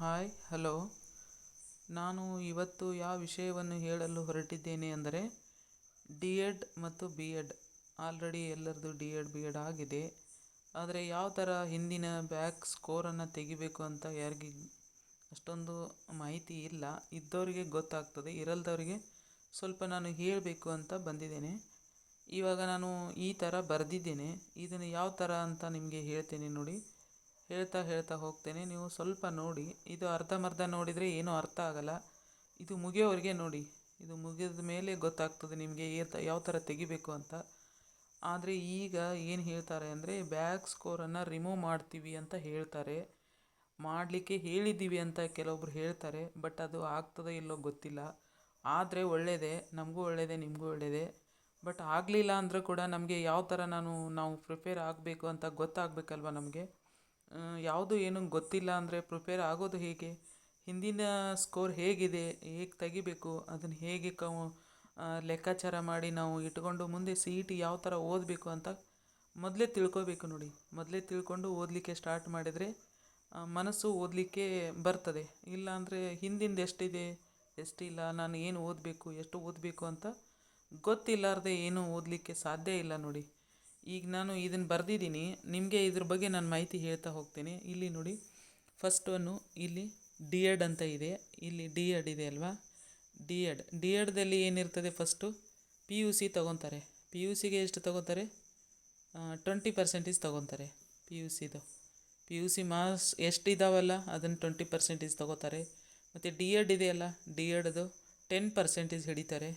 Hi hello ನಾನು ಇವತ್ತು ಯಾವ ವಿಷಯವನ್ನು ಹೇಳಲು ಹೊರಟಿದ್ದೇನೆ ಅಂದರೆ ಡಿ ಎಡ್ ಮತ್ತು ಬಿ ಎಡ್ ಆಲ್ರೆಡಿ ಎಲ್ಲರದು ಡಿ ಎಡ್ ಬಿ ಎಡ್ ಆಗಿದೆ. ಆದರೆ ಯಾವ ಥರ ಹಿಂದಿನ ಬ್ಯಾಕ್ ಸ್ಕೋರನ್ನು ತೆಗಿಬೇಕು ಅಂತ ಯಾರಿಗೆ ಅಷ್ಟೊಂದು ಮಾಹಿತಿ ಇಲ್ಲ. ಇದ್ದವರಿಗೆ ಗೊತ್ತಾಗ್ತದೆ, ಇರಲ್ದವರಿಗೆ ಸ್ವಲ್ಪ ನಾನು ಹೇಳಬೇಕು ಅಂತ ಬಂದಿದ್ದೇನೆ. ಇವಾಗ ನಾನು ಈ ಥರ ಬರೆದಿದ್ದೇನೆ. ಇದನ್ನು ಯಾವ ಥರ ಅಂತ ನಿಮಗೆ ಹೇಳ್ತೇನೆ ನೋಡಿ. ಹೇಳ್ತಾ ಹೇಳ್ತಾ ಹೋಗ್ತೇನೆ. ನೀವು ಸ್ವಲ್ಪ ನೋಡಿ. ಇದು ಅರ್ಧಂಬರ್ಧ ನೋಡಿದರೆ ಏನೂ ಅರ್ಥ ಆಗಲ್ಲ. ಇದು ಮುಗಿಯೋವರೆಗೆ ನೋಡಿ. ಇದು ಮುಗಿದ ಮೇಲೆ ಗೊತ್ತಾಗ್ತದೆ ನಿಮಗೆ ಯಾವ ಥರ ತೆಗಿಬೇಕು ಅಂತ. ಆದರೆ ಈಗ ಏನು ಹೇಳ್ತಾರೆ ಅಂದರೆ ಬ್ಯಾಕ್ ಸ್ಕೋರನ್ನು ರಿಮೂವ್ ಮಾಡ್ತೀವಿ ಅಂತ ಹೇಳ್ತಾರೆ. ಮಾಡಲಿಕ್ಕೆ ಹೇಳಿದ್ದೀವಿ ಅಂತ ಕೆಲವೊಬ್ರು ಹೇಳ್ತಾರೆ. ಬಟ್ ಅದು ಆಗ್ತದೋ ಇಲ್ಲೋ ಗೊತ್ತಿಲ್ಲ. ಆದರೆ ಒಳ್ಳೆಯದೇ ನಮಗೂ ಒಳ್ಳೆಯದೇ ನಿಮಗೂ ಒಳ್ಳೆಯದೇ ಬಟ್ ಆಗಲಿಲ್ಲ ಅಂದರೂ ಕೂಡ ನಮಗೆ ಯಾವ ಥರ ನಾನು, ನಾವು ಪ್ರಿಪೇರ್ ಆಗಬೇಕು ಅಂತ ಗೊತ್ತಾಗಬೇಕಲ್ವ ನಮಗೆ? ಯಾವುದು ಏನು ಗೊತ್ತಿಲ್ಲ ಅಂದರೆ ಪ್ರಿಪೇರ್ ಆಗೋದು ಹೇಗೆ? ಹಿಂದಿನ ಸ್ಕೋರ್ ಹೇಗಿದೆ? ಹೇಗೆ ತೆಗಿಬೇಕು? ಅದನ್ನು ಹೇಗೆ ಕ ಲೆಕ್ಕಾಚಾರ ಮಾಡಿ ನಾವು ಇಟ್ಕೊಂಡು ಮುಂದೆ ಸಿ ಇ ಟಿ ಯಾವ ಥರ ಓದಬೇಕು ಅಂತ ಮೊದಲೇ ತಿಳ್ಕೋಬೇಕು ನೋಡಿ. ಮೊದಲೇ ತಿಳ್ಕೊಂಡು ಓದಲಿಕ್ಕೆ ಸ್ಟಾರ್ಟ್ ಮಾಡಿದರೆ ಮನಸ್ಸು ಓದಲಿಕ್ಕೆ ಬರ್ತದೆ. ಇಲ್ಲಾಂದರೆ ಹಿಂದಿಂದ ಎಷ್ಟಿದೆ? ಎಷ್ಟಿಲ್ಲ? ನಾನು ಏನು ಓದಬೇಕು? ಎಷ್ಟು ಓದಬೇಕು ಅಂತ ಗೊತ್ತಿಲ್ಲಾರ್ದೆ ಏನು ಓದಲಿಕ್ಕೆ ಸಾಧ್ಯ ಇಲ್ಲ ನೋಡಿ. ಈಗ ನಾನು ಇದನ್ನು ಬರೆದಿದ್ದೀನಿ. ನಿಮಗೆ ಇದ್ರ ಬಗ್ಗೆ ನಾನು ಮಾಹಿತಿ ಹೇಳ್ತಾ ಹೋಗ್ತೀನಿ. ಇಲ್ಲಿ ನೋಡಿ ಫಸ್ಟ್ ಒನ್ನು ಇಲ್ಲಿ ಡಿ ಎಡ್ ಅಂತ ಇದೆ. ಇಲ್ಲಿ ಡಿ ಎಡ್ ಇದೆ ಅಲ್ವಾ? ಡಿ ಎಡ್ ಡಿ ಎಡ್ದಲ್ಲಿ ಏನಿರ್ತದೆ ಫಸ್ಟು ಪಿ ಯು ಸಿ ತೊಗೊತಾರೆ. ಪಿ ಯು ಸಿಗೆ ಎಷ್ಟು ತೊಗೋತಾರೆ? ಟ್ವೆಂಟಿ ಪರ್ಸೆಂಟೇಜ್ ತೊಗೊತಾರೆ ಪಿ ಯು ಸಿದು ಪಿ ಯು ಸಿ ಮಾರ್ಕ್ಸ್ ಎಷ್ಟು ಇದಾವಲ್ಲ ಅದನ್ನು ಟ್ವೆಂಟಿ ಪರ್ಸೆಂಟೇಜ್ ತೊಗೋತಾರೆ. ಮತ್ತು ಡಿ ಎಡ್ ಇದೆಯಲ್ಲ ಡಿ ಎಡ್ದು ಟೆನ್ ಪರ್ಸೆಂಟೇಜ್ ಹಿಡಿತಾರೆ.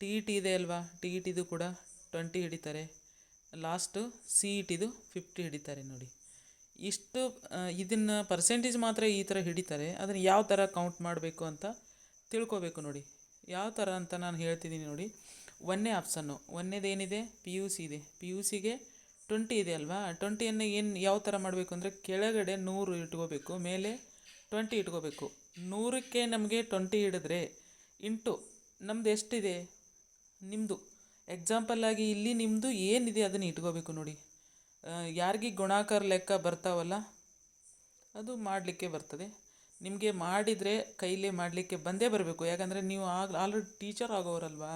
ಟಿ ಇ ಟಿ ಇದೆ ಅಲ್ವಾ? ಟಿ ಇ ಟಿದು ಕೂಡ ಟ್ವೆಂಟಿ ಹಿಡಿತಾರೆ. ಲಾಸ್ಟು ಸಿ ಇ ಟಿದು ಫಿಫ್ಟಿ ಹಿಡಿತಾರೆ ನೋಡಿ. ಇಷ್ಟು ಇದನ್ನು ಪರ್ಸೆಂಟೇಜ್ ಮಾತ್ರ ಈ ಥರ ಹಿಡಿತಾರೆ. ಅದನ್ನು ಯಾವ ಥರ ಕೌಂಟ್ ಮಾಡಬೇಕು ಅಂತ ತಿಳ್ಕೋಬೇಕು ನೋಡಿ. ಯಾವ ಥರ ಅಂತ ನಾನು ಹೇಳ್ತಿದ್ದೀನಿ ನೋಡಿ. ಒಂದನೇ ಆಪ್ಷನ್ನು ಒಂದನೇದೇನಿದೆ ಪಿ ಯು ಸಿ ಇದೆ. ಪಿ ಯು ಸಿಗೆ ಟ್ವೆಂಟಿ ಇದೆ ಅಲ್ವಾ? ಟ್ವೆಂಟಿಯನ್ನು ಏನು, ಯಾವ ಥರ ಮಾಡಬೇಕು ಅಂದರೆ ಕೆಳಗಡೆ ನೂರು ಇಟ್ಕೋಬೇಕು, ಮೇಲೆ ಟ್ವೆಂಟಿ ಇಟ್ಕೋಬೇಕು. ನೂರಕ್ಕೆ ನಮಗೆ ಟ್ವೆಂಟಿ ಹಿಡಿದ್ರೆ, ಇಂಟು ನಮ್ದು ಎಷ್ಟಿದೆ? ನಿಮ್ಮದು ಎಕ್ಸಾಂಪಲ್ಲಾಗಿ ಇಲ್ಲಿ ನಿಮ್ಮದು ಏನಿದೆ ಅದನ್ನು ಇಟ್ಕೋಬೇಕು ನೋಡಿ. ಯಾರಿಗೆ ಗುಣಾಕಾರ ಲೆಕ್ಕ ಬರ್ತಾವಲ್ಲ, ಅದು ಮಾಡಲಿಕ್ಕೆ ಬರ್ತದೆ. ನಿಮಗೆ ಮಾಡಿದರೆ ಕೈಲೇ ಮಾಡಲಿಕ್ಕೆ ಬಂದೇ ಬರಬೇಕು. ಯಾಕಂದರೆ ನೀವು ಆಗ ಆಲ್ರೆಡಿ ಟೀಚರ್ ಆಗೋರಲ್ವಾ?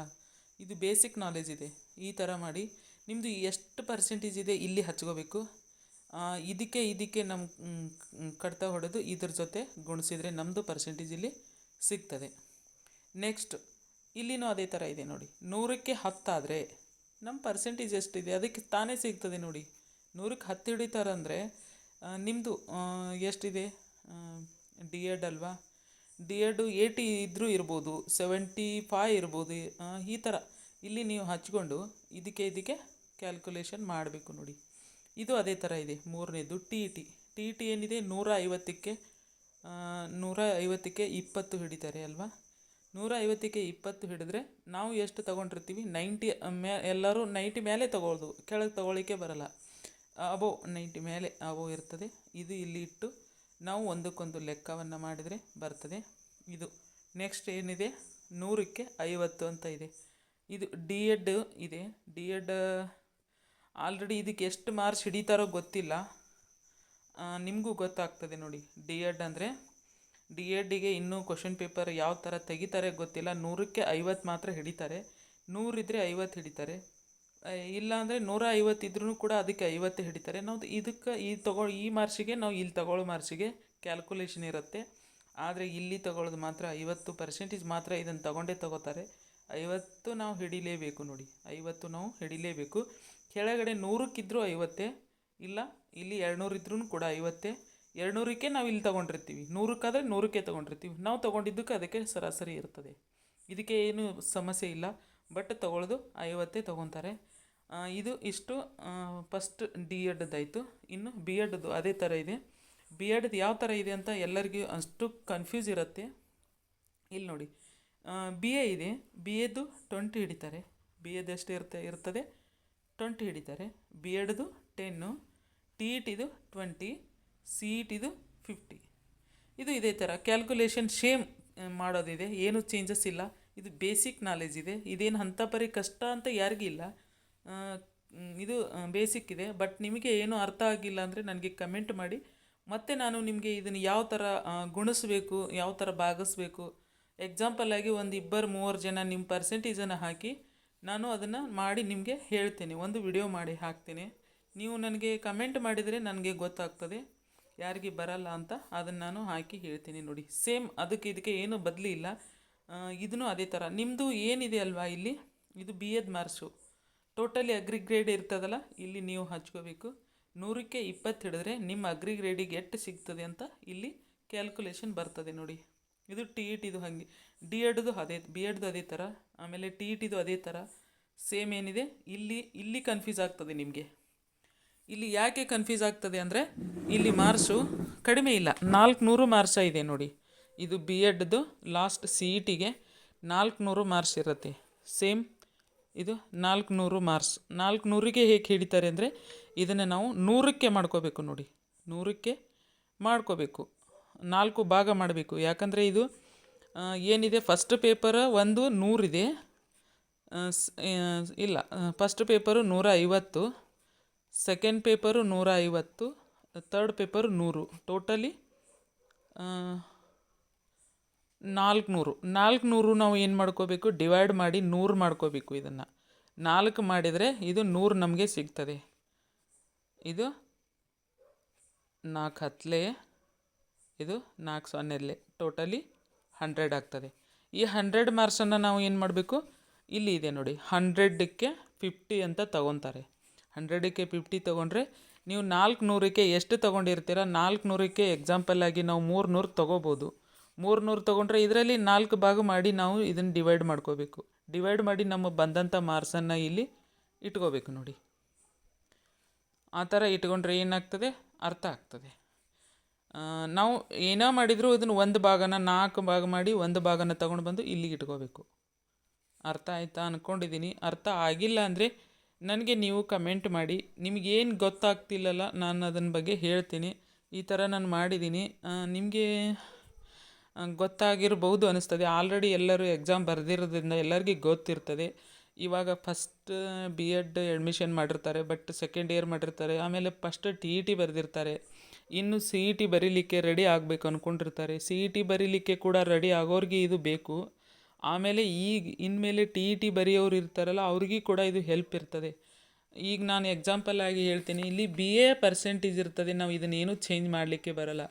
ಇದು ಬೇಸಿಕ್ ನಾಲೆಜ್ ಇದೆ. ಈ ಥರ ಮಾಡಿ ನಿಮ್ಮದು ಎಷ್ಟು ಪರ್ಸೆಂಟೇಜ್ ಇದೆ ಇಲ್ಲಿ ಹಚ್ಕೋಬೇಕು. ಇದಕ್ಕೆ ಇದಕ್ಕೆ ನಮ್ಮ ಕಡ್ತಾ ಹೊಡೆದು ಇದ್ರ ಜೊತೆ ಗುಣಿಸಿದರೆ ನಮ್ಮದು ಪರ್ಸೆಂಟೇಜ್ ಇಲ್ಲಿ ಸಿಗ್ತದೆ. ನೆಕ್ಸ್ಟ್ ಇಲ್ಲಿನೂ ಅದೇ ಥರ ಇದೆ ನೋಡಿ. ನೂರಕ್ಕೆ ಹತ್ತಾದರೆ ನಮ್ಮ ಪರ್ಸೆಂಟೇಜ್ ಎಷ್ಟಿದೆ? ಅದಕ್ಕೆ ತಾನೇ ಸಿಗ್ತದೆ ನೋಡಿ. ನೂರಕ್ಕೆ ಹತ್ತು ಹಿಡಿತಾರಂದರೆ ನಿಮ್ಮದು ಎಷ್ಟಿದೆ? ಡಿ ಎಡ್ ಅಲ್ವಾ? ಡಿ ಎಡು ಏಯ್ಟಿ ಇದ್ದರೂ ಇರ್ಬೋದು ಸೆವೆಂಟಿ ಫೈ ಇರ್ಬೋದು ಈ ಥರ. ಇಲ್ಲಿ ನೀವು ಹಚ್ಕೊಂಡು ಇದಕ್ಕೆ ಇದಕ್ಕೆ ಕ್ಯಾಲ್ಕುಲೇಷನ್ ಮಾಡಬೇಕು ನೋಡಿ. ಇದು ಅದೇ ಥರ ಇದೆ. ಮೂರನೇದು T E T T T ಏನಿದೆ? ನೂರ ಐವತ್ತಕ್ಕೆ ನೂರ ಐವತ್ತಕ್ಕೆ ಇಪ್ಪತ್ತು ಹಿಡಿತಾರೆ ಅಲ್ವಾ? ನೂರ ಐವತ್ತಕ್ಕೆ ಇಪ್ಪತ್ತು ಹಿಡಿದ್ರೆ ನಾವು ಎಷ್ಟು ತೊಗೊಂಡಿರ್ತೀವಿ? ನೈಂಟಿ ಮೇ, ಎಲ್ಲರೂ ನೈಂಟಿ ಮೇಲೆ ತೊಗೊಳ್ದು, ಕೆಳಗೆ ತೊಗೊಳ್ಳಿಕ್ಕೆ ಬರಲ್ಲ. ಅಬೋ ನೈಂಟಿ ಮೇಲೆ ಅಬೋ ಇರ್ತದೆ. ಇದು ಇಲ್ಲಿ ಇಟ್ಟು ನಾವು ಒಂದಕ್ಕೊಂದು ಲೆಕ್ಕವನ್ನು ಮಾಡಿದರೆ ಬರ್ತದೆ. ಇದು ನೆಕ್ಸ್ಟ್ ಏನಿದೆ? ನೂರಕ್ಕೆ ಐವತ್ತು ಅಂತ ಇದೆ. ಇದು ಡಿ ಎಡ್ ಇದೆ. ಡಿ ಎಡ್ ಆಲ್ರೆಡಿ ಇದಕ್ಕೆ ಎಷ್ಟು ಮಾರ್ಕ್ಸ್ ಹಿಡಿತಾರೋ ಗೊತ್ತಿಲ್ಲ. ನಿಮಗೂ ಗೊತ್ತಾಗ್ತದೆ ನೋಡಿ. ಡಿ ಎಡ್ ಅಂದರೆ ಡಿ ಎಡ್ಡಿಗೆ ಇನ್ನೂ ಕ್ವಶನ್ ಪೇಪರ್ ಯಾವ ಥರ ತೆಗಿತಾರೆ ಗೊತ್ತಿಲ್ಲ. ನೂರಕ್ಕೆ ಐವತ್ತು ಮಾತ್ರ ಹಿಡಿತಾರೆ. ನೂರಿದ್ದರೆ ಐವತ್ತು ಹಿಡಿತಾರೆ. ಇಲ್ಲ ಅಂದರೆ ನೂರ ಐವತ್ತಿದ್ರೂ ಕೂಡ ಅದಕ್ಕೆ ಐವತ್ತು ಹಿಡಿತಾರೆ. ನಾವು ಇದಕ್ಕೆ ಈ ತಗೊ, ಈ ಮಾರ್ಸಿಗೆ ನಾವು ಇಲ್ಲಿ ತಗೊಳ್ಳೋ ಮಾರ್ಸಿಗೆ ಕ್ಯಾಲ್ಕುಲೇಷನ್ ಇರುತ್ತೆ. ಆದರೆ ಇಲ್ಲಿ ತಗೊಳ್ಳೋದು ಮಾತ್ರ ಐವತ್ತು ಪರ್ಸೆಂಟೇಜ್ ಮಾತ್ರ ಇದನ್ನು ತಗೊಂಡೇ ತಗೋತಾರೆ. ಐವತ್ತು ನಾವು ಹಿಡಿಲೇಬೇಕು ನೋಡಿ. ಐವತ್ತು ನಾವು ಹಿಡಿಲೇಬೇಕು. ಕೆಳಗಡೆ ನೂರಕ್ಕಿದ್ರೂ ಐವತ್ತೇ, ಇಲ್ಲ, ಇಲ್ಲಿ ಎರಡುನೂರು ಇದ್ರೂ ಕೂಡ ಐವತ್ತೇ. ಎರಡುನೂರಕ್ಕೆ ನಾವು ಇಲ್ಲಿ ತೊಗೊಂಡಿರ್ತೀವಿ. ನೂರಕ್ಕಾದರೆ ನೂರಕ್ಕೆ ತೊಗೊಂಡಿರ್ತೀವಿ. ನಾವು ತೊಗೊಂಡಿದ್ದಕ್ಕೆ ಅದಕ್ಕೆ ಸರಾಸರಿ ಇರ್ತದೆ. ಇದಕ್ಕೆ ಏನು ಸಮಸ್ಯೆ ಇಲ್ಲ. ಬಟ್ ತೊಗೊಳ್ಳೋದು ಐವತ್ತೇ ತೊಗೊತಾರೆ. ಇದು ಇಷ್ಟು ಫಸ್ಟ್ ಡಿ ಎಡ್ದಾಯಿತು ಇನ್ನು ಬಿ ಎಡ್ದು ಅದೇ ಥರ ಇದೆ. ಬಿ ಎಡ್ದು ಯಾವ ಥರ ಇದೆ ಅಂತ ಎಲ್ಲರಿಗೂ ಅಷ್ಟು ಕನ್ಫ್ಯೂಸ್ ಇರುತ್ತೆ. ಇಲ್ಲಿ ನೋಡಿ. ಬಿ ಎ ಇದೆ. ಬಿ ಎದ್ದು ಟ್ವೆಂಟಿ ಹಿಡಿತಾರೆ. ಬಿ ಎದ್ದು ಎಷ್ಟು ಇರ್ತದೆ? ಟ್ವೆಂಟಿ ಹಿಡಿತಾರೆ. ಬಿ ಎಡ್ದು ಟೆನ್ನು ಟಿ ಇ ಟಿದು ಟ್ವೆಂಟಿ ಸಿ ಇದು ಫಿಫ್ಟಿ ಇದು ಇದೇ ಥರ ಕ್ಯಾಲ್ಕುಲೇಷನ್ ಸೇಮ್ ಮಾಡೋದಿದೆ. ಏನು ಚೇಂಜಸ್ ಇಲ್ಲ. ಇದು ಬೇಸಿಕ್ ನಾಲೆಜ್ ಇದೆ. ಇದೇನು ಹಂತ ಪರಿ ಕಷ್ಟ ಅಂತ ಯಾರಿಗಿಲ್ಲ ಇದು ಬೇಸಿಕ್ ಇದೆ. ಬಟ್ ನಿಮಗೆ ಏನು ಅರ್ಥ ಆಗಿಲ್ಲ ಅಂದರೆ ನನಗೆ ಕಮೆಂಟ್ ಮಾಡಿ. ಮತ್ತೆ ನಾನು ನಿಮಗೆ ಇದನ್ನು ಯಾವ ಥರ ಗುಣಿಸ್ಬೇಕು, ಯಾವ ಥರ ಭಾಗಿಸ್ಬೇಕು. ಎಕ್ಸಾಂಪಲ್ ಆಗಿ ಒಂದು ಇಬ್ಬರು ಮೂವರು ಜನ ನಿಮ್ಮ ಪರ್ಸೆಂಟೇಜನ್ನು ಹಾಕಿ ನಾನು ಅದನ್ನು ಮಾಡಿ ನಿಮಗೆ ಹೇಳ್ತೇನೆ. ಒಂದು ವಿಡಿಯೋ ಮಾಡಿ ಹಾಕ್ತೇನೆ. ನೀವು ನನಗೆ ಕಮೆಂಟ್ ಮಾಡಿದರೆ ನನಗೆ ಗೊತ್ತಾಗ್ತದೆ. ಯಾರಿಗೆ ಬರಲ್ಲ ಅಂತ ಅದನ್ನು ನಾನು ಹಾಕಿ ಹೇಳ್ತೀನಿ ನೋಡಿ. ಸೇಮ್ ಅದಕ್ಕೆ ಇದಕ್ಕೆ ಏನು ಬದಲಿ ಇಲ್ಲ. ಇದನ್ನು ಅದೇ ಥರ ನಿಮ್ಮದು ಏನಿದೆ ಅಲ್ವಾ ಇಲ್ಲಿ? ಇದು ಬಿ ಎದ್ ಮಾರ್ಕ್ಸು. ಟೋಟಲಿ ಅಗ್ರಿ ಗ್ರೇಡ್ ಇರ್ತದಲ್ಲ, ಇಲ್ಲಿ ನೀವು ಹಚ್ಕೋಬೇಕು. ನೂರಕ್ಕೆ ಇಪ್ಪತ್ತು ಹಿಡಿದ್ರೆ ನಿಮ್ಮ ಅಗ್ರಿ ಗ್ರೇಡಿಗೆ ಎಷ್ಟು ಸಿಗ್ತದೆ ಅಂತ ಇಲ್ಲಿ ಕ್ಯಾಲ್ಕುಲೇಷನ್ ಬರ್ತದೆ ನೋಡಿ. ಇದು ಟಿ ಇ ಟಿದು ಹಾಗೆ. ಡಿ ಎಡ್ದು ಅದೇ ಬಿ ಎಡ್ದು ಅದೇ ಥರ ಆಮೇಲೆ ಟಿ ಇ ಟಿದು ಅದೇ ಥರ ಸೇಮ್ ಏನಿದೆ? ಇಲ್ಲಿ ಇಲ್ಲಿ ಕನ್ಫ್ಯೂಸ್ ಆಗ್ತದೆ ನಿಮಗೆ. ಇಲ್ಲಿ ಯಾಕೆ ಕನ್ಫ್ಯೂಸ್ ಆಗ್ತದೆ ಅಂದರೆ ಇಲ್ಲಿ ಮಾರ್ಸು ಕಡಿಮೆ ಇಲ್ಲ. ನಾಲ್ಕುನೂರು ಮಾರ್ಸ ಇದೆ ನೋಡಿ. ಇದು ಬಿ ಎಡ್ದು ಲಾಸ್ಟ್ ಸಿ ಇ ಟಿಗೆ ನಾಲ್ಕುನೂರು ಮಾರ್ಕ್ಸ್ ಇರುತ್ತೆ. ಸೇಮ್ ಇದು ನಾಲ್ಕುನೂರು ಮಾರ್ಕ್ಸ್ ನಾಲ್ಕುನೂರಿಗೆ ಹೇಗೆ ಹಿಡಿತಾರೆ ಅಂದರೆ ಇದನ್ನು ನಾವು ನೂರಕ್ಕೆ ಮಾಡ್ಕೋಬೇಕು ನೋಡಿ. ನೂರಕ್ಕೆ ಮಾಡ್ಕೋಬೇಕು. ನಾಲ್ಕು ಭಾಗ ಮಾಡಬೇಕು. ಯಾಕಂದರೆ ಇದು ಏನಿದೆ? ಫಸ್ಟ್ ಪೇಪರ್ ಒಂದು ನೂರಿದೆ. ಇಲ್ಲ ಫಸ್ಟ್ ಪೇಪರು ನೂರ ಐವತ್ತು ಸೆಕೆಂಡ್ ಪೇಪರು ನೂರ ಐವತ್ತು ತರ್ಡ್ ಪೇಪರು ನೂರು ಟೋಟಲಿ ನಾಲ್ಕುನೂರು. ನಾಲ್ಕುನೂರು ನಾವು ಏನು ಮಾಡ್ಕೋಬೇಕು? ಡಿವೈಡ್ ಮಾಡಿ ನೂರು ಮಾಡ್ಕೋಬೇಕು ಇದನ್ನು. ನಾಲ್ಕು ಮಾಡಿದರೆ ಇದು ನೂರು ನಮಗೆ ಸಿಗ್ತದೆ. ಇದು ನಾಲ್ಕು ಹತ್ತಲೆ ಇದು ನಾಲ್ಕು ಸೊನ್ನೆಲೆ. ಟೋಟಲಿ ಹಂಡ್ರೆಡ್ ಆಗ್ತದೆ. ಈ ಹಂಡ್ರೆಡ್ ಮಾರ್ಕ್ಸನ್ನು ನಾವು ಏನು ಮಾಡಬೇಕು? ಇಲ್ಲಿ ಇದೆ ನೋಡಿ. ಹಂಡ್ರೆಡ್ಡಕ್ಕೆ ಫಿಫ್ಟಿ ಅಂತ ತಗೊತಾರೆ. ಹಂಡ್ರೆಡಕ್ಕೆ ಫಿಫ್ಟಿ ತೊಗೊಂಡ್ರೆ ನೀವು ನಾಲ್ಕು ನೂರಕ್ಕೆ ಎಷ್ಟು ತೊಗೊಂಡಿರ್ತೀರ? ನಾಲ್ಕು ನೂರಕ್ಕೆ ಎಕ್ಸಾಂಪಲ್ ಆಗಿ ನಾವು ಮೂರು ನೂರು ತೊಗೋಬೋದು. ಮೂರು ನೂರು ತೊಗೊಂಡ್ರೆ ಇದರಲ್ಲಿ ನಾಲ್ಕು ಭಾಗ ಮಾಡಿ ನಾವು ಇದನ್ನು ಡಿವೈಡ್ ಮಾಡ್ಕೋಬೇಕು. ಡಿವೈಡ್ ಮಾಡಿ ನಮ್ಮ ಬಂದಂಥ ಮಾರ್ಕ್ಸನ್ನು ಇಲ್ಲಿ ಇಟ್ಕೋಬೇಕು ನೋಡಿ. ಆ ಥರ ಇಟ್ಕೊಂಡ್ರೆ ಏನಾಗ್ತದೆ? ಅರ್ಥ ಆಗ್ತದೆ. ನಾವು ಏನೋ ಮಾಡಿದರೂ ಇದನ್ನು ಒಂದು ಭಾಗನ ನಾಲ್ಕು ಭಾಗ ಮಾಡಿ ಒಂದು ಭಾಗನ ತಗೊಂಡು ಬಂದು ಇಲ್ಲಿಗೆ ಇಟ್ಕೋಬೇಕು. ಅರ್ಥ ಆಯಿತಾ ಅಂದ್ಕೊಂಡಿದ್ದೀನಿ ಅರ್ಥ ಆಗಿಲ್ಲ ಅಂದರೆ ನನಗೆ ನೀವು ಕಮೆಂಟ್ ಮಾಡಿ. ನಿಮಗೇನು ಗೊತ್ತಾಗ್ತಿಲ್ಲಲ್ಲ, ನಾನು ಅದನ್ನ ಬಗ್ಗೆ ಹೇಳ್ತೀನಿ. ಈ ಥರ ನಾನು ಮಾಡಿದ್ದೀನಿ ನಿಮಗೆ ಗೊತ್ತಾಗಿರ್ಬೋದು ಅನಿಸ್ತದೆ. ಆಲ್ರೆಡಿ ಎಲ್ಲರೂ ಎಕ್ಸಾಮ್ ಬರೆದಿರೋದ್ರಿಂದ ಎಲ್ಲರಿಗೂ ಗೊತ್ತಿರ್ತದೆ. ಇವಾಗ ಫಸ್ಟ್ ಬಿ ಎಡ್ ಅಡ್ಮಿಷನ್ ಮಾಡಿರ್ತಾರೆ ಬಟ್ ಸೆಕೆಂಡ್ ಇಯರ್ ಮಾಡಿರ್ತಾರೆ. ಆಮೇಲೆ ಫಸ್ಟ್ ಟಿ ಇ ಟಿ ಬರೆದಿರ್ತಾರೆ. ಇನ್ನು ಸಿ ಇ ಟಿ ಬರೀಲಿಕ್ಕೆ ರೆಡಿ ಆಗಬೇಕು ಅಂದ್ಕೊಂಡಿರ್ತಾರೆ ಸಿ ಇ ಟಿ ಬರೀಲಿಕ್ಕೆ ಕೂಡ ರೆಡಿ ಆಗೋರಿಗೆ ಇದು ಬೇಕು. ಆಮೇಲೆ ಈಗ ಇನ್ಮೇಲೆ ಟಿ ಇ ಟಿ ಬರೆಯೋರು ಇರ್ತಾರಲ್ಲ, ಅವ್ರಿಗೆ ಕೂಡ ಇದು ಹೆಲ್ಪ್ ಇರ್ತದೆ. ಈಗ ನಾನು ಎಕ್ಸಾಂಪಲ್ ಆಗಿ ಹೇಳ್ತೀನಿ, ಇಲ್ಲಿ ಬಿ ಎ ಪರ್ಸೆಂಟೇಜ್ ಇರ್ತದೆ, ನಾವು ಇದನ್ನೇನು ಚೇಂಜ್ ಮಾಡಲಿಕ್ಕೆ ಬರಲ್ಲ.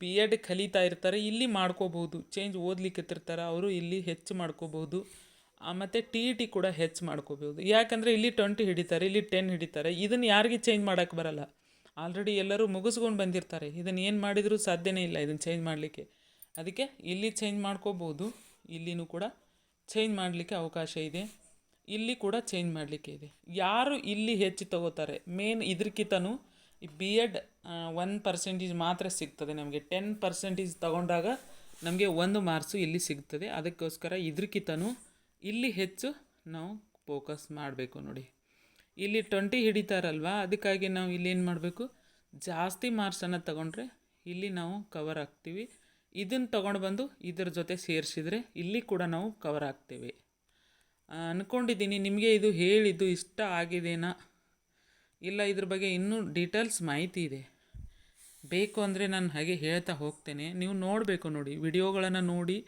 ಬಿ ಎಡ್ ಕಲಿತಾ ಇರ್ತಾರೆ, ಇಲ್ಲಿ ಮಾಡ್ಕೋಬೋದು ಚೇಂಜ್ ಓದ್ಲಿಕ್ಕತ್ತಿರ್ತಾರೆ ಅವರು ಇಲ್ಲಿ ಹೆಚ್ಚು ಮಾಡ್ಕೋಬೋದು ಮತ್ತು ಟಿ ಇ ಟಿ ಕೂಡ ಹೆಚ್ಚು ಮಾಡ್ಕೋಬೋದು ಯಾಕಂದರೆ ಇಲ್ಲಿ ಟ್ವೆಂಟಿ ಹಿಡಿತಾರೆ, ಇಲ್ಲಿ ಟೆನ್ ಹಿಡಿತಾರೆ, ಇದನ್ನು ಯಾರಿಗೆ ಚೇಂಜ್ ಮಾಡೋಕ್ಕೆ ಬರಲ್ಲ. ಆಲ್ರೆಡಿ ಎಲ್ಲರೂ ಮುಗಿಸ್ಕೊಂಡು ಬಂದಿರ್ತಾರೆ ಇದನ್ನು ಏನು ಮಾಡಿದರೂ ಸಾಧ್ಯನೇ ಇಲ್ಲ ಇದನ್ನು ಚೇಂಜ್ ಮಾಡಲಿಕ್ಕೆ. ಅದಕ್ಕೆ ಇಲ್ಲಿ ಚೇಂಜ್ ಮಾಡ್ಕೋಬೋದು ಇಲ್ಲಿನೂ ಕೂಡ ಚೇಂಜ್ ಮಾಡಲಿಕ್ಕೆ ಅವಕಾಶ ಇದೆ. ಇಲ್ಲಿ ಕೂಡ ಚೇಂಜ್ ಮಾಡಲಿಕ್ಕೆ ಇದೆ. ಯಾರು ಇಲ್ಲಿ ಹೆಚ್ಚು ತಗೋತಾರೆ? ಮೇನ್ ಇದ್ರಕ್ಕಿಂತನೂ ಈ ಬಿ ಎಡ್ ಒನ್ ಪರ್ಸೆಂಟೇಜ್ ಮಾತ್ರ ಸಿಗ್ತದೆ ನಮಗೆ. ಟೆನ್ ಪರ್ಸೆಂಟೇಜ್ ತಗೊಂಡಾಗ ನಮಗೆ ಒಂದು ಮಾರ್ಕ್ಸು ಇಲ್ಲಿ ಸಿಗ್ತದೆ. ಅದಕ್ಕೋಸ್ಕರ ಇದ್ರಕ್ಕಿಂತನೂ ಇಲ್ಲಿ ಹೆಚ್ಚು ನಾವು ಫೋಕಸ್ ಮಾಡಬೇಕು ನೋಡಿ. ಇಲ್ಲಿ ಟ್ವೆಂಟಿ ಹಿಡಿತಾರಲ್ವಾ? ಅದಕ್ಕಾಗಿ ನಾವು ಇಲ್ಲಿ ಏನು ಮಾಡಬೇಕು? ಜಾಸ್ತಿ ಮಾರ್ಕ್ಸನ್ನು ತಗೊಂಡ್ರೆ ಇಲ್ಲಿ ನಾವು ಕವರ್ ಆಗ್ತೀವಿ. ಇದನ್ನು ತಗೊಂಡು ಬಂದು ಇದ್ರ ಜೊತೆ ಸೇರಿಸಿದರೆ ಇಲ್ಲಿ ಕೂಡ ನಾವು ಕವರ್ ಆಗ್ತೇವೆ. ಅಂದ್ಕೊಂಡಿದ್ದೀನಿ ನಿಮಗೆ ಇದು ಹೇಳಿದ್ದು ಇಷ್ಟ ಆಗಿದೆನಾ? ಇಲ್ಲ, ಇದ್ರ ಬಗ್ಗೆ ಇನ್ನೂ ಡೀಟೇಲ್ಸ್ ಮಾಹಿತಿ ಇದೆ. ಬೇಕು ಅಂದರೆ ನಾನು ಹಾಗೆ ಹೇಳ್ತಾ ಹೋಗ್ತೇನೆ. ನೀವು ನೋಡಬೇಕು ನೋಡಿ, ವಿಡಿಯೋಗಳನ್ನು ನೋಡಿ,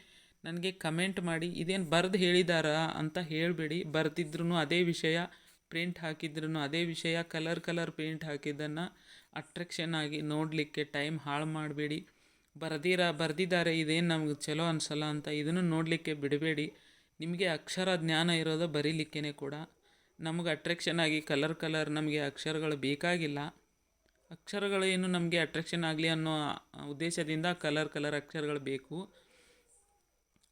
ನನಗೆ ಕಮೆಂಟ್ ಮಾಡಿ, ಇದೇನು ಬರೆದು ಹೇಳಿದಾರಾ ಅಂತ ಹೇಳಬೇಡಿ. ಬರೆದಿದ್ರು ಅದೇ ವಿಷಯ ಪ್ರಿಂಟ್ ಹಾಕಿದ್ರು ಅದೇ ವಿಷಯ ಕಲರ್ ಕಲರ್ ಪೇಂಟ್ ಹಾಕಿದ್ದನ್ನು ಅಟ್ರಾಕ್ಷನ್ ಆಗಿ ನೋಡಲಿಕ್ಕೆ ಟೈಮ್ ಹಾಳು ಮಾಡಬೇಡಿ. ಬರೆದಿರ ಬರೆದಿದ್ದಾರೆ, ಇದೇನು ನಮ್ಗೆ ಚಲೋ ಅನಿಸಲ್ಲ ಅಂತ ಇದನ್ನು ನೋಡಲಿಕ್ಕೆ ಬಿಡಬೇಡಿ. ನಿಮಗೆ ಅಕ್ಷರ ಜ್ಞಾನ ಇರೋದು ಬರೀಲಿಕ್ಕೇ ಕೂಡ. ನಮಗೆ ಅಟ್ರ್ಯಾಕ್ಷನ್ ಆಗಿ ಕಲರ್ ಕಲರ್ ನಮಗೆ ಅಕ್ಷರಗಳು ಬೇಕಾಗಿಲ್ಲ. ಅಕ್ಷರಗಳು ಏನು ನಮಗೆ ಅಟ್ರ್ಯಾಕ್ಷನ್ ಆಗಲಿ ಅನ್ನೋ ಉದ್ದೇಶದಿಂದ ಕಲರ್ ಕಲರ್ ಅಕ್ಷರಗಳು ಬೇಕು.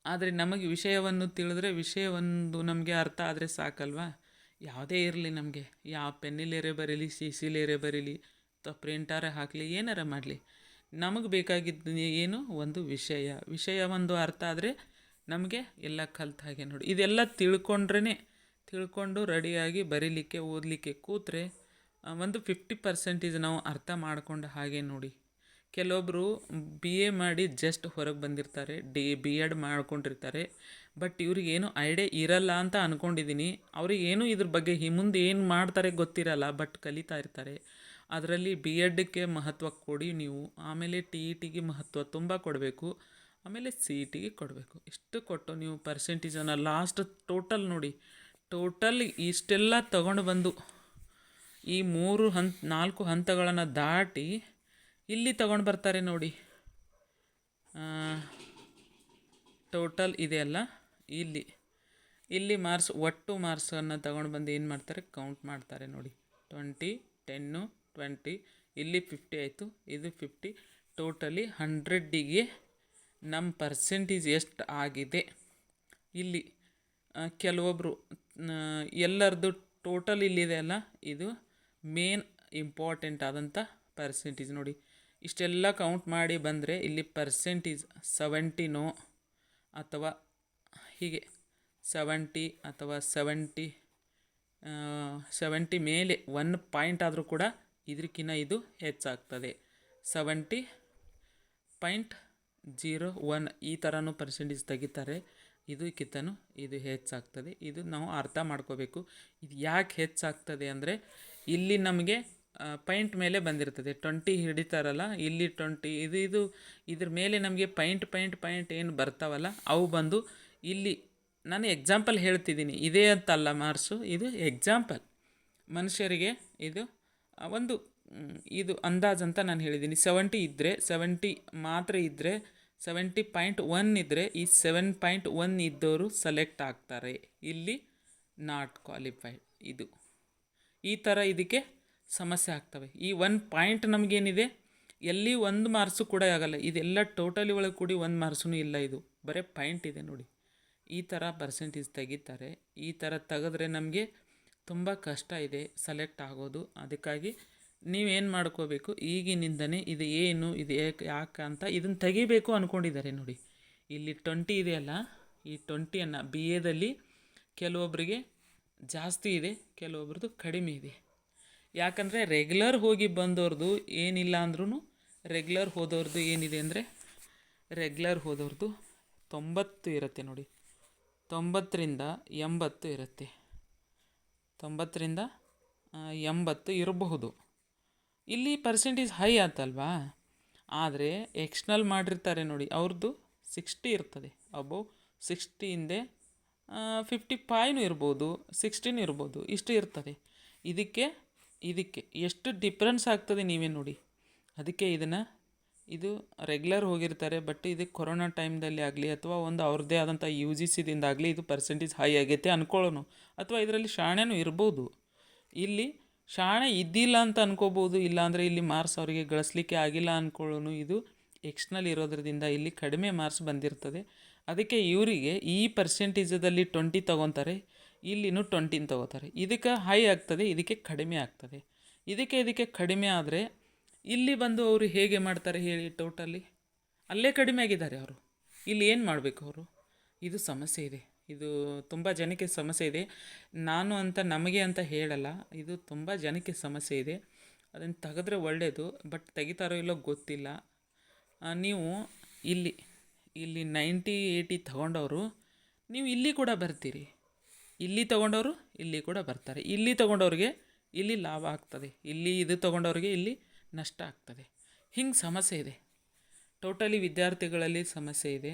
ಆದರೆ ನಮಗೆ ವಿಷಯವನ್ನು ತಿಳಿದ್ರೆ ವಿಷಯವೊಂದು ನಮಗೆ ಅರ್ಥ ಆದರೆ ಸಾಕಲ್ವಾ? ಯಾವುದೇ ಇರಲಿ ನಮಗೆ. ಯಾವ ಪೆನ್ನಿಲೇರೆ ಬರೀಲಿ ಸಿಸಿಲೇರೆ ಬರೀಲಿ ಅಥವಾ ಪ್ರಿಂಟಾರೆ ಹಾಕಲಿ, ಏನಾರ ಮಾಡಲಿ. ನಮಗೆ ಬೇಕಾಗಿದ್ದು ಏನು? ಒಂದು ವಿಷಯ. ವಿಷಯ ಒಂದು ಅರ್ಥ ಆದರೆ ನಮಗೆ ಎಲ್ಲ ಕಲ್ತ ಹಾಗೆ ನೋಡಿ. ಇದೆಲ್ಲ ತಿಳ್ಕೊಂಡ್ರೇ ತಿಳ್ಕೊಂಡು ರೆಡಿಯಾಗಿ ಬರೀಲಿಕ್ಕೆ, ಓದಲಿಕ್ಕೆ ಕೂತ್ರೆ ಒಂದು ಫಿಫ್ಟಿ ಪರ್ಸೆಂಟೇಜ್ ನಾವು ಅರ್ಥ ಮಾಡಿಕೊಂಡು ಹಾಗೆ ನೋಡಿ. ಕೆಲವೊಬ್ಬರು ಬಿ ಎ ಮಾಡಿ ಜಸ್ಟ್ ಹೊರಗೆ ಬಂದಿರ್ತಾರೆ ಡಿ ಬಿ ಎಡ್ ಮಾಡ್ಕೊಂಡಿರ್ತಾರೆ ಬಟ್ ಇವ್ರಿಗೇನು ಐಡಿಯಾ ಇರಲ್ಲ ಅಂತ ಅಂದ್ಕೊಂಡಿದ್ದೀನಿ ಅವ್ರಿಗೆ ಏನು ಇದ್ರ ಬಗ್ಗೆ ಹಿ ಮುಂದೆ ಏನು ಮಾಡ್ತಾರೆ ಗೊತ್ತಿರಲ್ಲ ಬಟ್ ಕಲಿತಾ ಇರ್ತಾರೆ. ಅದರಲ್ಲಿ ಬಿ ಎಡ್ಗೆ ಮಹತ್ವ ಕೊಡಿ ನೀವು. ಆಮೇಲೆ ಟಿ ಇ ಟಿಗೆ ಮಹತ್ವ ತುಂಬ ಕೊಡಬೇಕು. ಆಮೇಲೆ ಸಿ ಇ ಟಿಗೆ ಕೊಡಬೇಕು. ಇಷ್ಟು ಕೊಟ್ಟು ನೀವು ಪರ್ಸೆಂಟೇಜನ್ನು ಲಾಸ್ಟ್ ಟೋಟಲ್ ನೋಡಿ. ಟೋಟಲ್ ಇಷ್ಟೆಲ್ಲ ತಗೊಂಡು ಬಂದು ಈ ಮೂರು ಹಂತ ನಾಲ್ಕು ಹಂತಗಳನ್ನು ದಾಟಿ ಇಲ್ಲಿ ತಗೊಂಡು ಬರ್ತಾರೆ ನೋಡಿ. ಟೋಟಲ್ ಇದೆಯಲ್ಲ ಇಲ್ಲಿ ಇಲ್ಲಿ ಮಾರ್ಕ್ಸ್ ಒಟ್ಟು ಮಾರ್ಕ್ಸನ್ನು ತಗೊಂಡು ಬಂದು ಏನು ಮಾಡ್ತಾರೆ? ಕೌಂಟ್ ಮಾಡ್ತಾರೆ ನೋಡಿ. ಟ್ವೆಂಟಿ ಟೆನ್ನು ಟ್ವೆಂಟಿ ಇಲ್ಲಿ ಫಿಫ್ಟಿ ಆಯಿತು. ಇದು ಫಿಫ್ಟಿ ಟೋಟಲಿ ಹಂಡ್ರೆಡ್ಡಿಗೆ ನಮ್ಮ ಪರ್ಸೆಂಟೇಜ್ ಎಷ್ಟು ಆಗಿದೆ? ಇಲ್ಲಿ ಕೆಲವೊಬ್ಬರು ಎಲ್ಲರದ್ದು ಟೋಟಲ್ ಇಲ್ಲಿದೆ ಅಲ್ಲ? ಇದು ಮೇನ್ ಇಂಪಾರ್ಟೆಂಟ್ ಆದಂಥ ಪರ್ಸೆಂಟೇಜ್ ನೋಡಿ. ಇಷ್ಟೆಲ್ಲ ಕೌಂಟ್ ಮಾಡಿ ಬಂದರೆ ಇಲ್ಲಿ ಪರ್ಸೆಂಟೇಜ್ ಸೆವೆಂಟಿನೋ ಅಥವಾ ಹೀಗೆ ಸೆವೆಂಟಿ ಅಥವಾ ಸೆವೆಂಟಿ ಸೆವೆಂಟಿ ಮೇಲೆ ಒನ್ ಪಾಯಿಂಟ್ ಆದರೂ ಕೂಡ ಇದಕ್ಕಿಂತ ಇದು ಹೆಚ್ಚಾಗ್ತದೆ. ಸೆವೆಂಟಿ ಪಾಯಿಂಟ್ ಜೀರೋ ಒನ್ ಈ ಥರನೂ ಪರ್ಸೆಂಟೇಜ್ ತೆಗಿತಾರೆ. ಇದಕ್ಕಿಂತನೂ ಇದು ಹೆಚ್ಚಾಗ್ತದೆ. ಇದು ನಾವು ಅರ್ಥ ಮಾಡ್ಕೋಬೇಕು. ಇದು ಯಾಕೆ ಹೆಚ್ಚಾಗ್ತದೆ ಅಂದರೆ, ಇಲ್ಲಿ ನಮಗೆ ಪಾಯಿಂಟ್ ಮೇಲೆ ಬಂದಿರ್ತದೆ. ಟ್ವೆಂಟಿ ಹಿಡಿತಾರಲ್ಲ, ಇಲ್ಲಿ ಟ್ವೆಂಟಿ ಇದು ಇದು, ಇದ್ರ ಮೇಲೆ ನಮಗೆ ಪಾಯಿಂಟ್ ಪಾಯಿಂಟ್ ಪಾಯಿಂಟ್ ಏನು ಬರ್ತಾವಲ್ಲ, ಅವು ಬಂದು ಇಲ್ಲಿ, ನಾನು ಎಕ್ಸಾಂಪಲ್ ಹೇಳ್ತಿದ್ದೀನಿ. ಇದೇ ಅಂತಲ್ಲ ಮಾರ್ಸು ಇದು ಎಕ್ಸಾಂಪಲ್ ಮನುಷ್ಯರಿಗೆ ಇದು ಒಂದು ಇದು ಅಂದಾಜು ಅಂತ ನಾನು ಹೇಳಿದ್ದೀನಿ. ಸೆವೆಂಟಿ ಇದ್ದರೆ ಸೆವೆಂಟಿ ಮಾತ್ರ ಇದ್ದರೆ ಸೆವೆಂಟಿ ಪಾಯಿಂಟ್ ಒನ್ ಇದ್ದರೆ ಈ ಸೆವೆನ್ ಪಾಯಿಂಟ್ ಒನ್ ಇದ್ದವರು ಸೆಲೆಕ್ಟ್ ಆಗ್ತಾರೆ. ಇಲ್ಲಿ ನಾಟ್ ಕ್ವಾಲಿಫೈಡ್ ಇದು. ಈ ಥರ ಇದಕ್ಕೆ ಸಮಸ್ಯೆ ಆಗ್ತವೆ. ಈ ಒನ್ ಪಾಯಿಂಟ್ ನಮಗೇನಿದೆ, ಎಲ್ಲಿ ಒಂದು ಮಾರ್ಸು ಕೂಡ ಆಗಲ್ಲ. ಇದೆಲ್ಲ ಟೋಟಲಿ ಒಳಗೆ ಕೂಡಿ ಒಂದು ಮಾರ್ಸೂ ಇಲ್ಲ ಇದು. ಬರೀ ಪಾಯಿಂಟ್ ಇದೆ ನೋಡಿ. ಈ ಥರ ಪರ್ಸೆಂಟೇಜ್ ತೆಗಿತಾರೆ. ಈ ಥರ ತೆಗೆದ್ರೆ ನಮಗೆ ತುಂಬ ಕಷ್ಟ ಇದೆ ಸೆಲೆಕ್ಟ್ ಆಗೋದು. ಅದಕ್ಕಾಗಿ ನೀವೇನು ಮಾಡ್ಕೋಬೇಕು? ಈಗಿನಿಂದನೇ ಇದು ಏನು, ಇದು ಯಾಕೆ ಯಾಕೆ ಅಂತ ಇದನ್ನು ತೆಗಿಬೇಕು ಅಂದ್ಕೊಂಡಿದ್ದಾರೆ ನೋಡಿ. ಇಲ್ಲಿ ಟ್ವೆಂಟಿ ಇದೆಯಲ್ಲ ಈ ಟ್ವೆಂಟಿಯನ್ನು ಬಿ ಎದಲ್ಲಿ ಕೆಲವೊಬ್ಬರಿಗೆ ಜಾಸ್ತಿ ಇದೆ, ಕೆಲವೊಬ್ರದ್ದು ಕಡಿಮೆ ಇದೆ. ಯಾಕಂದರೆ ರೆಗ್ಯುಲರ್ ಹೋಗಿ ಬಂದವ್ರದ್ದು ಏನಿಲ್ಲ ಅಂದ್ರೂ ರೆಗ್ಯುಲರ್ ಹೋದವ್ರದ್ದು ಏನಿದೆ ಅಂದರೆ ರೆಗ್ಯುಲರ್ ಹೋದವ್ರದ್ದು ತೊಂಬತ್ತು ಇರುತ್ತೆ ನೋಡಿ. ತೊಂಬತ್ತರಿಂದ ಎಂಬತ್ತು ಇರುತ್ತೆ. ತೊಂಬತ್ತರಿಂದ ಎಂಬತ್ತು ಇರಬಹುದು. ಇಲ್ಲಿ ಪರ್ಸೆಂಟೇಜ್ ಹೈ ಆತಲ್ವಾ? ಆದರೆ ಎಕ್ಸ್ಟರ್ನಲ್ ಮಾಡಿರ್ತಾರೆ ನೋಡಿ ಅವ್ರದ್ದು ಸಿಕ್ಸ್ಟಿ ಇರ್ತದೆ. ಅಬೋವ್ ಸಿಕ್ಸ್ಟಿ ಹಿಂದೆ ಫಿಫ್ಟಿ ಫೈವ್ನು ಇರ್ಬೋದು ಸಿಕ್ಸ್ಟೀನ್ ಇರ್ಬೋದು, ಇಷ್ಟು ಇರ್ತದೆ. ಇದಕ್ಕೆ ಇದಕ್ಕೆ ಎಷ್ಟು ಡಿಫ್ರೆನ್ಸ್ ಆಗ್ತದೆ ನೀವೇ ನೋಡಿ. ಅದಕ್ಕೆ ಇದನ್ನು ಇದು ರೆಗ್ಯುಲರ್ ಹೋಗಿರ್ತಾರೆ ಬಟ್ ಇದು ಕೊರೋನಾ ಟೈಮ್ದಲ್ಲಿ ಆಗಲಿ ಅಥವಾ ಒಂದು ಅವ್ರದ್ದೇ ಆದಂಥ ಯು ಜಿ ಸಿದಿಂದಾಗಲಿ ಇದು ಪರ್ಸೆಂಟೇಜ್ ಹೈ ಆಗೈತೆ ಅಂದ್ಕೊಳ್ಳೋನು ಅಥವಾ ಇದರಲ್ಲಿ ಶಾಣೆನೂ ಇರ್ಬೋದು. ಇಲ್ಲಿ ಶಾಣೆ ಇದ್ದಿಲ್ಲ ಅಂತ ಅನ್ಕೋಬೋದು, ಇಲ್ಲಾಂದರೆ ಇಲ್ಲಿ ಮಾರ್ಕ್ಸ್ ಅವರಿಗೆ ಗಳಿಸ್ಲಿಕ್ಕೆ ಆಗಿಲ್ಲ ಅಂದ್ಕೊಳ್ಳೋನು ಇದು ಎಕ್ಸ್ಟ್ರನಲ್ ಇರೋದ್ರಿಂದ ಇಲ್ಲಿ ಕಡಿಮೆ ಮಾರ್ಕ್ಸ್ ಬಂದಿರ್ತದೆ. ಅದಕ್ಕೆ ಇವರಿಗೆ ಈ ಪರ್ಸೆಂಟೇಜದಲ್ಲಿ ಟ್ವೆಂಟಿ ತೊಗೊತಾರೆ, ಇಲ್ಲಿನೂ ಟ್ವೆಂಟಿನ ತೊಗೋತಾರೆ. ಇದಕ್ಕೆ ಹೈ ಆಗ್ತದೆ, ಇದಕ್ಕೆ ಕಡಿಮೆ ಆಗ್ತದೆ. ಇದಕ್ಕೆ ಇದಕ್ಕೆ ಕಡಿಮೆ ಆದರೆ ಇಲ್ಲಿ ಬಂದು ಅವರು ಹೇಗೆ ಮಾಡ್ತಾರೆ ಹೇಳಿ ಟೋಟಲಿ? ಅಲ್ಲೇ ಕಡಿಮೆ ಆಗಿದ್ದಾರೆ ಅವರು. ಇಲ್ಲಿ ಏನು ಮಾಡಬೇಕು ಅವರು? ಇದು ಸಮಸ್ಯೆ ಇದೆ. ಇದು ತುಂಬ ಜನಕ್ಕೆ ಸಮಸ್ಯೆ ಇದೆ. ನಾನು ಅಂತ ನಮಗೆ ಅಂತ ಹೇಳಲ್ಲ. ಇದು ತುಂಬ ಜನಕ್ಕೆ ಸಮಸ್ಯೆ ಇದೆ. ಅದನ್ನು ತೆಗೆದ್ರೆ ಒಳ್ಳೆಯದು ಬಟ್ ತೆಗಿತಾರೋ ಇಲ್ಲೋ ಗೊತ್ತಿಲ್ಲ. ನೀವು ಇಲ್ಲಿ ಇಲ್ಲಿ ನೈಂಟಿ ಏಯ್ಟಿ ತಗೊಂಡವರು, ನೀವು ಇಲ್ಲಿ ಕೂಡ ಬರ್ತೀರಿ. ಇಲ್ಲಿ ತಗೊಂಡವರು, ಇಲ್ಲಿ ಕೂಡ ಬರ್ತಾರೆ. ಇಲ್ಲಿ ತೊಗೊಂಡವ್ರಿಗೆ, ಇಲ್ಲಿ ಲಾಭ ಆಗ್ತದೆ. ಇಲ್ಲಿ ಇದು ತೊಗೊಂಡವ್ರಿಗೆ, ಇಲ್ಲಿ ನಷ್ಟ ಆಗ್ತದೆ. ಹಿಂಗೆ ಸಮಸ್ಯೆ ಇದೆ. ಟೋಟಲಿ ವಿದ್ಯಾರ್ಥಿಗಳಲ್ಲಿ ಸಮಸ್ಯೆ ಇದೆ.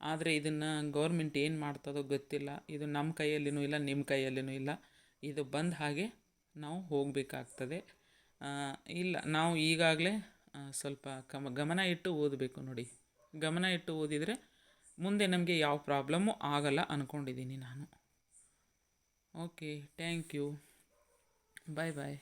ಆದರೆ ಇದನ್ನು ಗೌರ್ಮೆಂಟ್ ಏನು ಮಾಡ್ತದೋ ಗೊತ್ತಿಲ್ಲ. ಇದು ನಮ್ಮ ಕೈಯಲ್ಲಿನೂ ಇಲ್ಲ ನಿಮ್ಮ ಕೈಯಲ್ಲಿನೂ ಇಲ್ಲ. ಇದು ಬಂದ ಹಾಗೆ ನಾವು ಹೋಗಬೇಕಾಗ್ತದೆ. ಇಲ್ಲ, ನಾವು ಈಗಾಗಲೇ ಸ್ವಲ್ಪ ಕಮ, ಗಮನ ಇಟ್ಟು ಓದಬೇಕು ನೋಡಿ. ಗಮನ ಇಟ್ಟು ಓದಿದರೆ ಮುಂದೆ ನಮಗೆ ಯಾವ ಪ್ರಾಬ್ಲಮ್ಮು ಆಗಲ್ಲ ಅಂದ್ಕೊಂಡಿದ್ದೀನಿ ನಾನು. Okay thank you bye bye